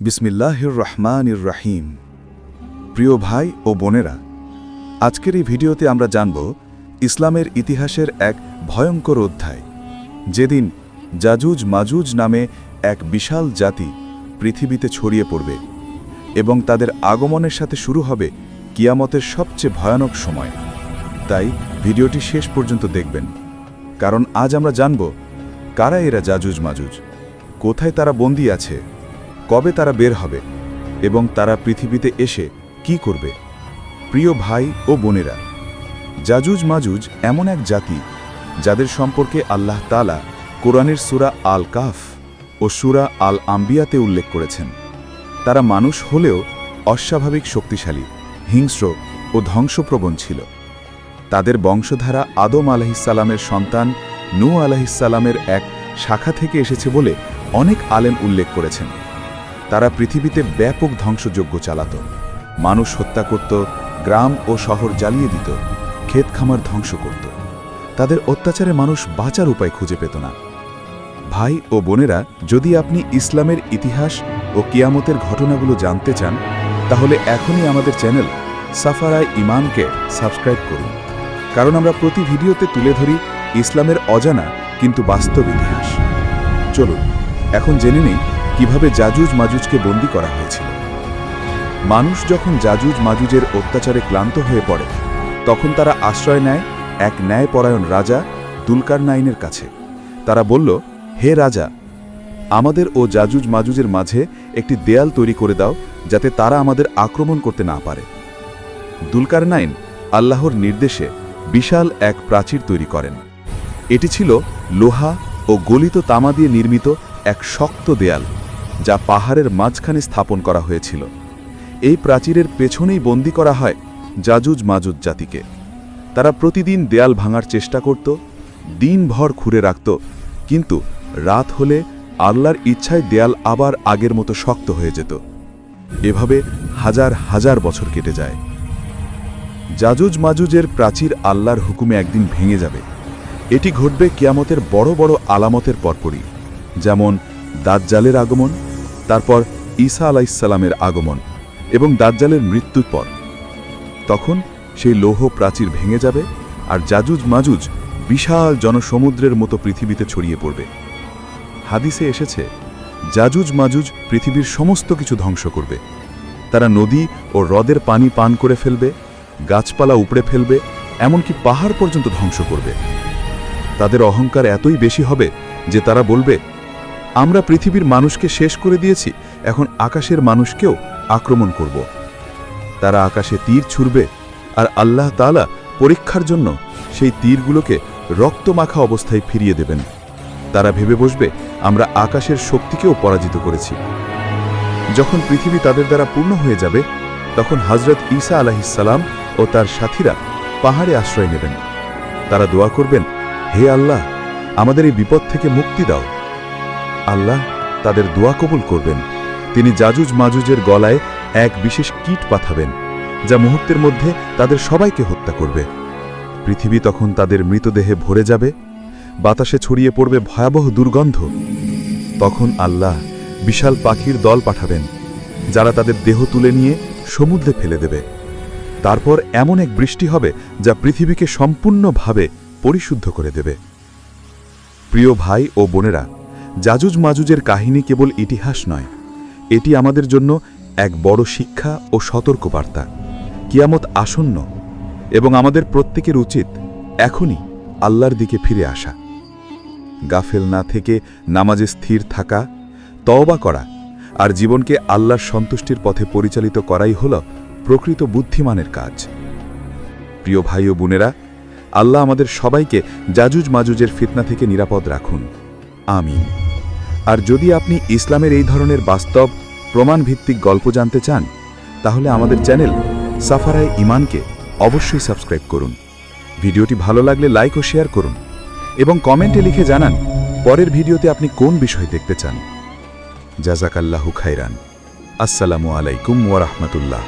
বিসমিল্লাহির রহমানির রাহিম প্রিয় ভাই ও বোনেরা, আজকের এই ভিডিওতে আমরা জানব ইসলামের ইতিহাসের এক ভয়ঙ্কর অধ্যায়, যেদিন জাজুজ মাজুজ নামে এক বিশাল জাতি পৃথিবীতে ছড়িয়ে পড়বে এবং তাদের আগমনের সাথে শুরু হবে কিয়ামতের সবচেয়ে ভয়ানক সময়। তাই ভিডিওটি শেষ পর্যন্ত দেখবেন, কারণ আজ আমরা জানব কারা এরা জাজুজ মাজুজ, কোথায় তারা বন্দী আছে কবে তারা বের হবে এবং তারা পৃথিবীতে এসে কি করবে? প্রিয় ভাই ও বোনেরা জাজুজ মাজুজ এমন এক জাতি যাদের সম্পর্কে আল্লাহ তালা কোরআনের সুরা আল কাফ ও সুরা আল আম্বিয়াতে উল্লেখ করেছেন। তারা মানুষ হলেও অস্বাভাবিক শক্তিশালী, হিংস্র ও ধ্বংসপ্রবণ ছিল। তাদের বংশধারা আদম আলহিসাল্লামের সন্তান নূ আলহিসাল্লামের এক শাখা থেকে এসেছে বলে অনেক আলেম উল্লেখ করেছেন। তারা পৃথিবীতে ব্যাপক ধ্বংসযজ্ঞ চালাত। মানুষ হত্যা করত, গ্রাম ও শহর জ্বালিয়ে দিত, ক্ষেত খামার ধ্বংস করত। তাদের অত্যাচারে মানুষ বাঁচার উপায় খুঁজে পেত না। ভাই ও বোনেরা, যদি আপনি ইসলামের ইতিহাস ও কিয়ামতের ঘটনাগুলো জানতে চান, তাহলে এখনই আমাদের চ্যানেল সাফারায় ইমানকে সাবস্ক্রাইব করুন। কারণ আমরা প্রতি ভিডিওতে তুলে ধরি ইসলামের অজানা কিন্তু বাস্তব ইতিহাস। চলুন, এখন জেনে নেই কীভাবে জাজুজ মাজুজকে বন্দী করা হয়েছিল। মানুষ যখন জাজুজ মাজুজের অত্যাচারে ক্লান্ত হয়ে পড়ে, তখন তারা আশ্রয় নেয় এক ন্যায়পরায়ণ রাজা দুলকার নাইনের কাছে। তারা বলল, হে রাজা, আমাদের ও জাজুজ মাজুজের মাঝে একটি দেয়াল তৈরি করে দাও যাতে তারা আমাদের আক্রমণ করতে না পারে। দুলকার নাইন আল্লাহর নির্দেশে বিশাল এক প্রাচীর তৈরি করেন। এটি ছিল লোহা ও গলিত তামা দিয়ে নির্মিত এক শক্ত দেয়াল। যা পাহাড়ের মাঝখানে স্থাপন করা হয়েছিল। এই প্রাচীরের পেছনেই বন্দি করা হয় জাজুজ মাজুজ জাতিকে। তারা প্রতিদিন দেয়াল ভাঙার চেষ্টা করত, দিনভর খুঁড়ে রাখত, কিন্তু রাত হলে আল্লাহর ইচ্ছায় দেয়াল আবার আগের মতো শক্ত হয়ে যেত। এভাবে হাজার হাজার বছর কেটে যায়। জাজুজ মাজুজের প্রাচীর আল্লাহর হুকুমে একদিন ভেঙে যাবে। এটি ঘটবে কিয়ামতের বড় বড় আলামতের পরপরই, যেমন দাজ্জালের আগমন, তারপর ঈসা আলাইসাল্লামের আগমন এবং দাজ্জালের মৃত্যুর পর। তখন সেই লৌহ প্রাচীর ভেঙে যাবে আর জাজুজ মাজুজ বিশাল জনসমুদ্রের মতো পৃথিবীতে ছড়িয়ে পড়বে। হাদিসে এসেছে, জাজুজ মাজুজ পৃথিবীর সমস্ত কিছু ধ্বংস করবে। তারা নদী ও হ্রদের পানি পান করে ফেলবে, গাছপালা উপড়ে ফেলবে, এমনকি পাহাড় পর্যন্ত ধ্বংস করবে। তাদের অহংকার এতই বেশি হবে যে তারা বলবে আমরা পৃথিবীর মানুষকে শেষ করে দিয়েছি, এখন আকাশের মানুষকেও আক্রমণ করব। তারা আকাশে তীর ছুড়বে আর আল্লাহ তালা পরীক্ষার জন্য সেই তীরগুলোকে রক্তমাখা অবস্থায় ফিরিয়ে দেবেন। তারা ভেবে বসবে, আমরা আকাশের শক্তিকেও পরাজিত করেছি। যখন পৃথিবী তাদের দ্বারা পূর্ণ হয়ে যাবে, তখন হজরত ঈসা আলাহিসাল্লাম ও তার সাথীরা পাহাড়ে আশ্রয় নেবেন। তারা দোয়া করবেন, হে আল্লাহ, আমাদের এই বিপদ থেকে মুক্তি দাও। আল্লাহ তাদের দোয়া কবুল করবেন। তিনি জাজুজ মাজুজের গলায় এক বিশেষ কীট পাঠাবেন, যা মুহূর্তের মধ্যে তাদের সবাইকে হত্যা করবে। পৃথিবী তখন তাদের মৃতদেহে ভরে যাবে, বাতাসে ছড়িয়ে পড়বে ভয়াবহ দুর্গন্ধ। তখন আল্লাহ বিশাল পাখির দল পাঠাবেন, যারা তাদের দেহ তুলে নিয়ে সমুদ্রে ফেলে দেবে। তারপর এমন এক বৃষ্টি হবে, যা পৃথিবীকে সম্পূর্ণভাবে পরিশুদ্ধ করে দেবে। প্রিয় ভাই ও বোনেরা জাজুজ মাজুজের কাহিনী কেবল ইতিহাস নয়, এটি আমাদের জন্য এক বড় শিক্ষা ও সতর্কবার্তা। কিয়ামত আসন্ন এবং আমাদের প্রত্যেকের উচিত এখনই আল্লাহর দিকে ফিরে আসা। গাফেল না থেকে নামাজে স্থির থাকা, তওবা করা আর জীবনকে আল্লাহর সন্তুষ্টির পথে পরিচালিত করাই হল প্রকৃত বুদ্ধিমানের কাজ। প্রিয় ভাই ও বোনেরা, আল্লাহ আমাদের সবাইকে জাজুজ মাজুজের ফিতনা থেকে নিরাপদ রাখুন। আমিন। আর যদি আপনি ইসলামের এই ধরনের বাস্তব, প্রমাণভিত্তিক গল্প জানতে চান, তাহলে আমাদের চ্যানেল সাফারায় ইমানকে অবশ্যই সাবস্ক্রাইব করুন। ভিডিওটি ভালো লাগলে লাইক ও শেয়ার করুন এবং কমেন্টে লিখে জানান পরের ভিডিওতে আপনি কোন বিষয় দেখতে চান। জাজাকাল্লাহু খাইরান আসসালামু আলাইকুম ওয়ারহমতুল্লাহ